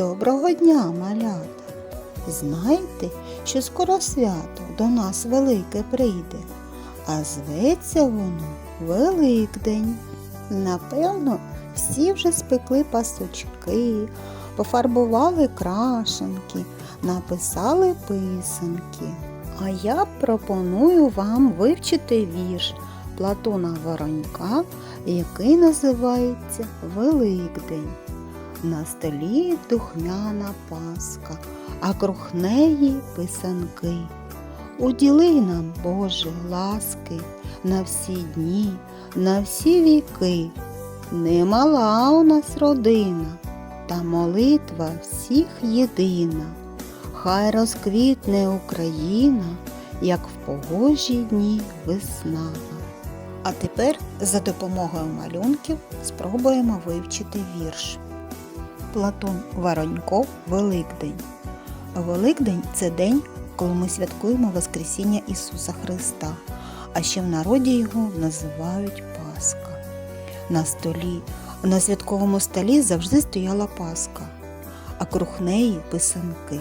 Доброго дня, малята! Знаєте, що скоро свято до нас велике прийде, а зветься воно Великдень. Напевно, всі вже спекли пасочки, пофарбували крашенки, написали писанки. А я пропоную вам вивчити вірш Платона Воронька, який називається Великдень. На столі духмяна паска, а круг неї писанки. Уділи нам, Боже, ласки на всі дні, на всі віки. Немала у нас родина, та молитва всіх єдина. Хай розквітне Україна, як в погожі дні весна. А тепер за допомогою малюнків спробуємо вивчити вірш. Платон Воронько Великдень. Великдень це день, коли ми святкуємо Воскресіння Ісуса Христа, а ще в народі його називають Пасха. На столі, на святковому столі завжди стояла Пасха, а круг неї писанки.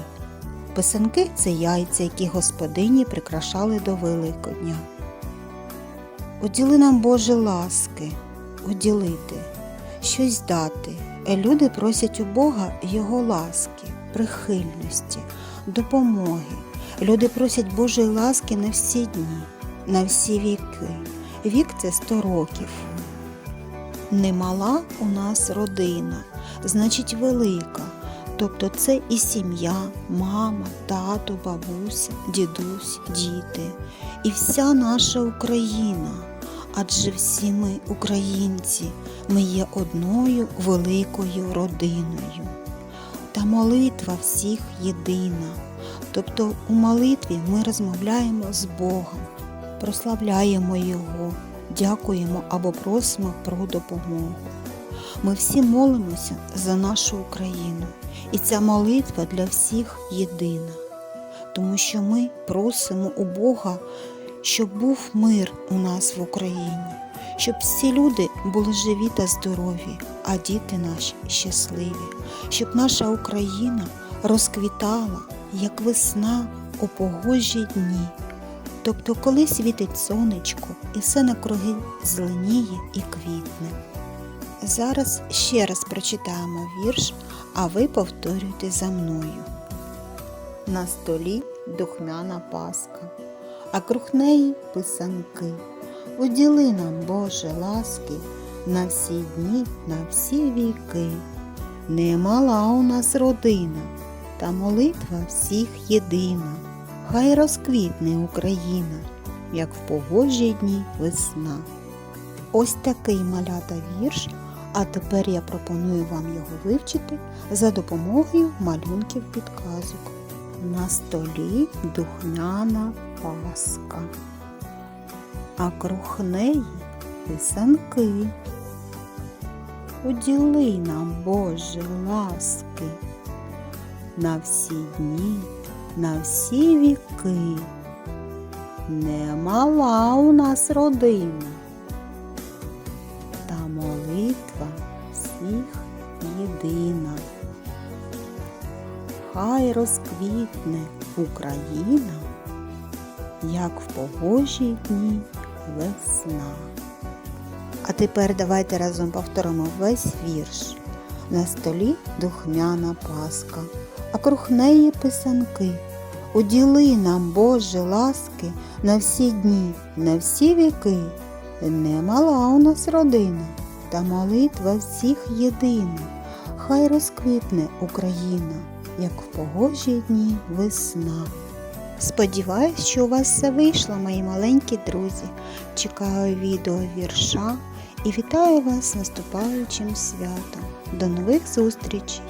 Писанки це яйця, які господині прикрашали до Великодня. Уділи нам Боже ласки, уділити, щось дати. Люди просять у Бога Його ласки, прихильності, допомоги. Люди просять Божої ласки на всі дні, на всі віки. Вік це 100 років. Немала у нас родина, значить велика. Тобто це і сім'я, мама, тато, бабуся, дідусь, діти, і вся наша Україна. Адже всі ми українці, ми є одною великою родиною. Та молитва всіх єдина. Тобто у молитві ми розмовляємо з Богом, прославляємо Його, дякуємо або просимо про допомогу. Ми всі молимося за нашу Україну, і ця молитва для всіх єдина, тому що ми просимо у Бога, щоб був мир у нас в Україні, щоб всі люди були живі та здорові, а діти наші щасливі, щоб наша Україна розквітала, як весна у погожі дні. Тобто, коли світить сонечко і все накруги зеленіє і квітне. Зараз ще раз прочитаємо вірш, а ви повторюйте за мною. На столі духмяна паска, а круг неї писанки. Уділи нам, Боже, ласки на всі дні, на всі віки. Немала у нас родина, та молитва всіх єдина. Хай розквітне Україна, як в погожі дні весна. Ось такий малята вірш, а тепер я пропоную вам його вивчити за допомогою малюнків підказок. На столі духмяна паска, а круг неї писанки. Уділи нам, Боже, ласки на всі дні, на всі віки. Немала у нас родина та молитва всіх єдина. Хай розквітне Україна, як в погожі дні весна. А тепер давайте разом повторимо весь вірш. На столі духмяна паска, а круг неї писанки. Уділи нам, Боже, ласки на всі дні, на всі віки. Немала у нас родина, та молитва всіх єдина. Хай розквітне Україна, як в погожі дні весна. Сподіваюсь, що у вас все вийшло, мої маленькі друзі. Чекаю відео вірша і вітаю вас з наступаючим святом. До нових зустрічей!